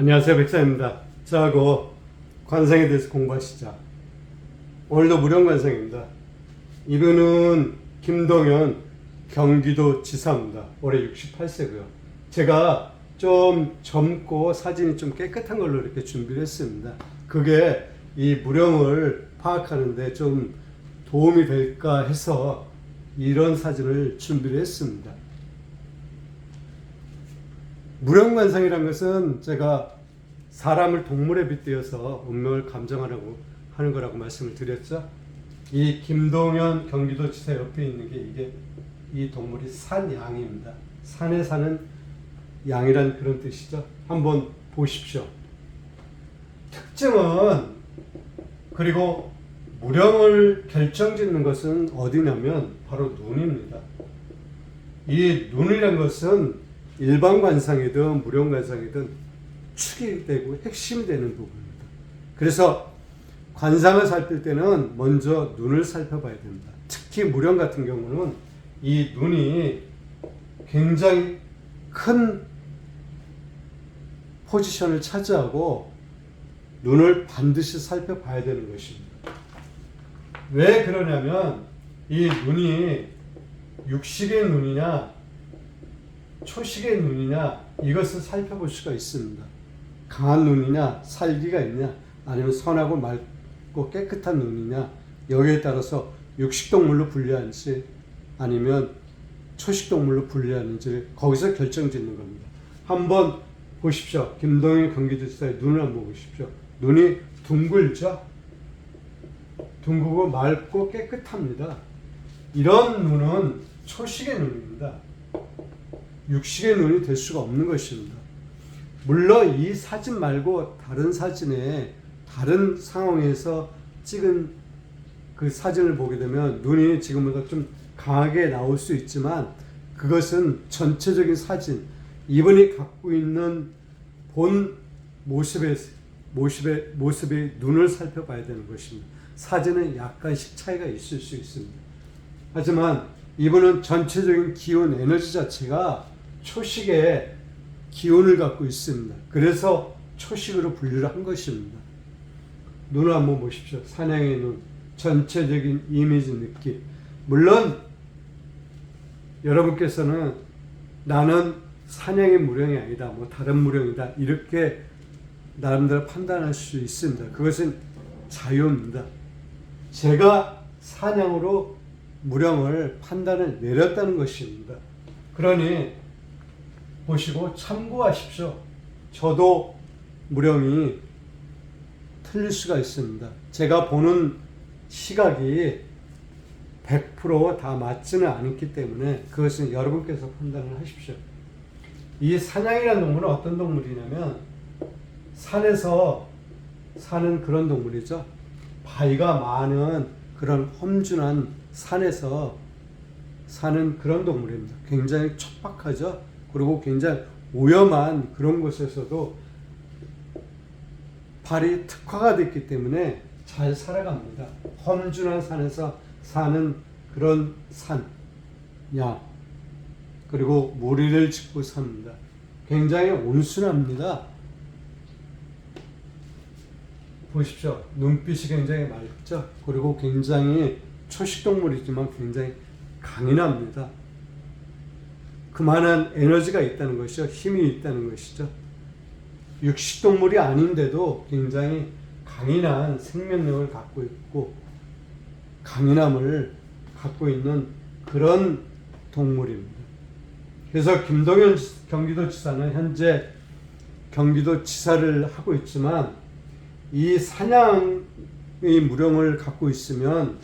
안녕하세요 백사입니다. 저하고 관상에 대해서 공부하시자. 오늘도 무령 관상입니다. 이분은 김동현 경기도 지사입니다. 올해 68세고요. 제가 좀 젊고 사진이 좀 깨끗한 걸로 이렇게 준비를 했습니다. 그게 이 무령을 파악하는데 좀 도움이 될까 해서 이런 사진을 준비를 했습니다. 무령관상이라는 것은 제가 사람을 동물에 빗대어서 운명을 감정하라고 하는 거라고 말씀을 드렸죠. 이 김동현 경기도지사 옆에 있는 게 이게 이 동물이 산양입니다. 산에 사는 양이란 그런 뜻이죠. 한번 보십시오. 특징은 그리고 무령을 결정짓는 것은 어디냐면 바로 눈입니다. 이 눈이란 것은 일반 관상이든 무령 관상이든 축이 되고 핵심이 되는 부분입니다. 그래서 관상을 살필 때는 먼저 눈을 살펴봐야 됩니다. 특히 무령 같은 경우는 이 눈이 굉장히 큰 포지션을 차지하고 눈을 반드시 살펴봐야 되는 것입니다. 왜 그러냐면 이 눈이 육식의 눈이냐 초식의 눈이냐 이것을 살펴볼 수가 있습니다. 강한 눈이냐 살기가 있냐 아니면 선하고 맑고 깨끗한 눈이냐 여기에 따라서 육식동물로 분류하는지 아니면 초식동물로 분류하는지 거기서 결정짓는 겁니다. 한번 보십시오. 김동일 경기도지사의 눈을 한번 보십시오. 눈이 둥글죠? 둥글고 맑고 깨끗합니다. 이런 눈은 초식의 눈입니다. 육식의 눈이 될 수가 없는 것입니다. 물론 이 사진 말고 다른 사진에 다른 상황에서 찍은 그 사진을 보게 되면 눈이 지금보다 좀 강하게 나올 수 있지만 그것은 전체적인 사진, 이분이 갖고 있는 본 모습의 모습의 모습의 눈을 살펴봐야 되는 것입니다. 사진은 약간씩 차이가 있을 수 있습니다. 하지만 이분은 전체적인 기운 에너지 자체가 초식의 기운을 갖고 있습니다. 그래서 초식으로 분류를 한 것입니다. 눈을 한번 보십시오. 사냥의 눈, 전체적인 이미지 느낌. 물론 여러분께서는 나는 사냥의 무령이 아니다, 뭐 다른 무령이다 이렇게 나름대로 판단할 수 있습니다. 그것은 자유입니다. 제가 사냥으로 무령을 판단을 내렸다는 것입니다. 그러니 보시고 참고하십시오. 저도 무령이 틀릴 수가 있습니다. 제가 보는 시각이 100%다 맞지는 않기 때문에 그것은 여러분께서 판단을 하십시오. 이 사냥이라는 동물은 어떤 동물이냐면 산에서 사는 그런 동물이죠. 바위가 많은 그런 험준한 산에서 사는 그런 동물입니다. 굉장히 척박하죠. 그리고 굉장히 오염한 그런 곳에서도 발이 특화가 됐기 때문에 잘 살아갑니다. 험준한 산에서 사는 그런 산, 야, 그리고 무리를 짓고 삽니다. 굉장히 온순합니다. 보십시오. 눈빛이 굉장히 맑죠. 그리고 굉장히 초식동물이지만 굉장히 강인합니다. 그만한 에너지가 있다는 것이죠. 힘이 있다는 것이죠. 육식동물이 아닌데도 굉장히 강인한 생명력을 갖고 있고 강인함을 갖고 있는 그런 동물입니다. 그래서 김동현 경기도지사는 현재 경기도지사를 하고 있지만 이 사냥의 무령을 갖고 있으면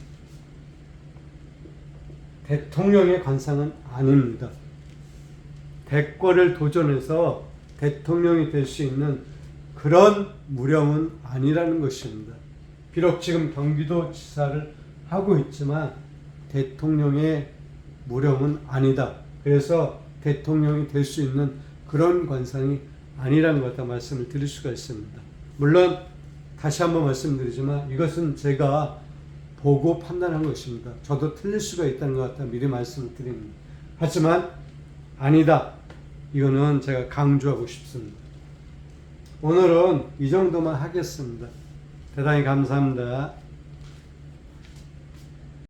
대통령의 관상은 아닙니다. 대권을 도전해서 대통령이 될 수 있는 그런 무령은 아니라는 것입니다. 비록 지금 경기도 지사를 하고 있지만 대통령의 무령은 아니다. 그래서 대통령이 될 수 있는 그런 관상이 아니라는 것다 말씀을 드릴 수가 있습니다. 물론 다시 한번 말씀드리지만 이것은 제가 보고 판단한 것입니다. 저도 틀릴 수가 있다는 것 같아 미리 말씀을 드립니다. 하지만 아니다. 이거는 제가 강조하고 싶습니다. 오늘은 이 정도만 하겠습니다. 대단히 감사합니다.